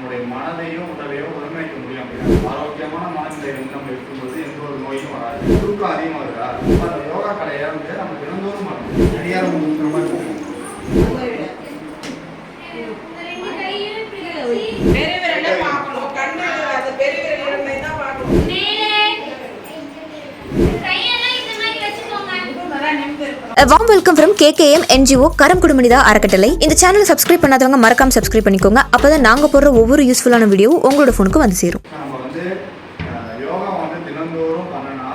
நம்முடைய மனதையும் உடலையும் ஒருங்கிணைக்க முடியும் அப்படின்னா ஆரோக்கியமான மனநிலை வந்து நம்ம இருக்கும்போது எந்த ஒரு நோயும் வராது. தூக்கம் அதிகமாக இருக்கா? அந்த யோகா கலையை வந்து நம்ம தினந்தோறும் பண்ணணும். மாதிரி இருக்கும். பெரிய பெரிய தான் பார்க்கணும். Warm welcome from KKM NGO கரம் குடும்பனிதா அறக்கட்டளை இந்த சேனலை சப்ஸ்கிரைப் பண்ணாதவங்க மறக்காம சப்ஸ்கிரைப் பண்ணிக்கோங்க. அப்பதான் நாங்க போடுற ஒவ்வொரு யூஸ்ஃபுல்லான வீடியோ உங்களோட ஃபோனுக்கு வந்து சேரும். நம்ம வந்து யோகா வந்து தினந்தோறும் பண்ணனா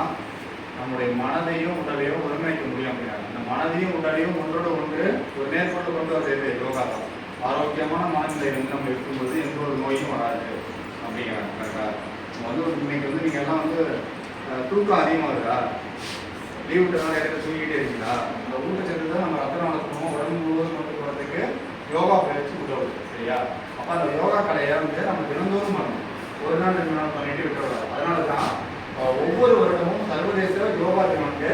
நம்முடைய மனதையும் உடலையும் ஒருங்கிணைக்க முடியும் அப்படின்னா. இந்த மனதையும் உடலையும் ஒன்றோட ஒன்று ஒரு நேர்கொண்டு கொண்டு வரது யோகா தான். ஆரோக்கியமான மனநிலை வந்து நம்ம இருக்கும்போது எந்த ஒரு நோயும் வராது அப்படிங்கிறாங்க. வந்து இன்னைக்கு வந்து நீங்க எல்லாம் வந்து தூக்கம் அதிகமாக இருக்கா லீவ் விட்டனால இடத்துல தூங்கிட்டே இருக்கீங்களா அந்த ஊட்டச்சத்து தான் நம்ம ரத்த நாளத்துக்கும் உடம்பு முழுவதும் கொண்டு போகிறதுக்கு யோகா பயிற்சி உதவுது சரியா? அப்போ அந்த யோகா கலையை வந்து நம்ம தினந்தோறும் பண்ணணும். ஒரு நாள் ரெண்டு நாள் பண்ணிட்டு விட்டுறக்கூடாது. அதனால தான் ஒவ்வொரு வருடமும் சர்வதேச யோகா தினம் வந்து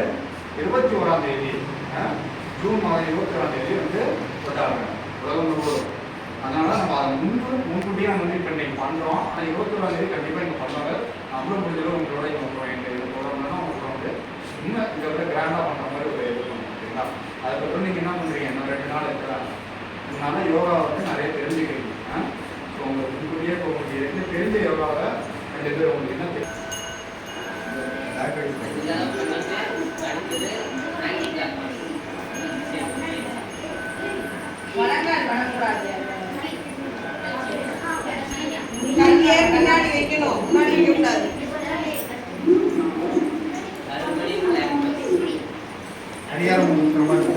இருபத்தி ஓராம் தேதி ஜூன் மாதம் இருபத்தி ஓராம் தேதி வந்து கொண்டாடுறாங்க உலகம் முழுவதும். அதனால நம்ம அதை முன்பு முன்கூட்டியே நம்ம வந்து இப்போ இன்னைக்கு பண்ணுறோம் ஆனால் இருபத்தி ஓராம் தேதி கண்டிப்பாக இங்கே பண்ணுவாங்க. நம்மளும் முடிஞ்சளவு உங்களோட இங்கே பண்ணுறோம் எங்கள் இது போகிறோம்னா உங்களுக்கு வந்து இன்னும் இதை விட பண்ணுற மாதிரி ஒரு இது பண்ணுவோம் அதுக்கப்புறம் நீங்கள் என்ன பண்ணுறீங்க இன்னும் ரெண்டு நாள் இருக்கிறாங்க இதனால யோகா வந்து நிறைய தெரிஞ்சுக்கிறீங்க. ஸோ உங்களுக்கு முன்கூட்டியே இப்போ உங்களுக்கு ஏற்கனவே தெரிஞ்ச யோகாவை ரெண்டு பேர் உங்களுக்கு என்ன தெரியும்? வணங்கால் வணங்கக்கூடாது கையே பின்னாடி வைக்கணும். முன்னாடி வைக்க criaron un romano.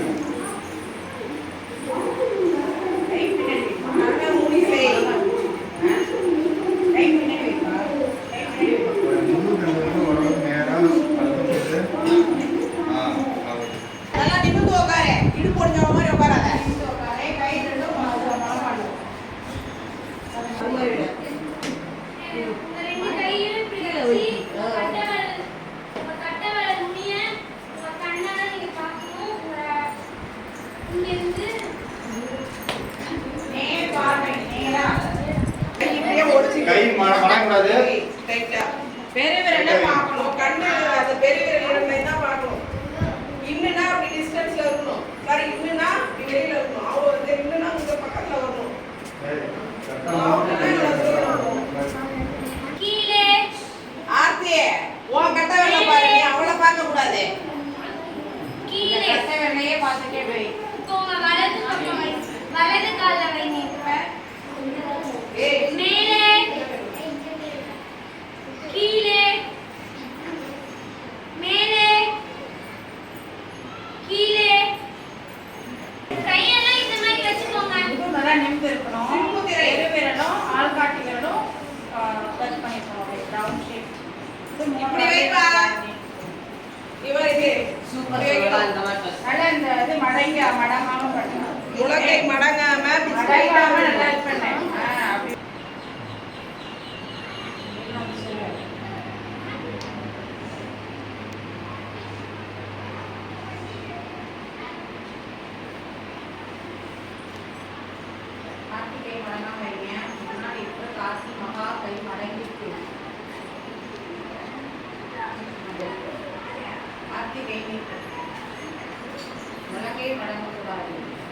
கை மடக்கூடாது. டைட்டா. பெரிய விரலை பார்க்கணும். கண்ணு அது பெரிய விரல் தான் பார்க்கணும். இன்னுனா அப்படி டிஸ்டன்ஸ்ல இருக்கணும். சாரி, இன்னுனா இப்படி வெளியில இருக்கணும். அவ்வளோ வந்து இன்னுனா உங்க பக்கத்துல வரணும். ஆர்த்தி, உன் கட்ட விரலை பாரு. நீ அவளை பார்க்க கூடாது. இந்த கட்ட விரலையே பார்த்துட்டே போய். வலது கால வைங்க நல்லா இந்த இது மடங்கி மடங்காம பண்ணணும். மடங்காம மடங்காம நல்லா. இது. ஆ, அப்படி. கார்த்திகை மடங்காம வைங்க. முன்னாடி இருக்கிற கார்த்தி மகா கை மடங்கி இருக்கு. கார்த்திகை நீட்டு.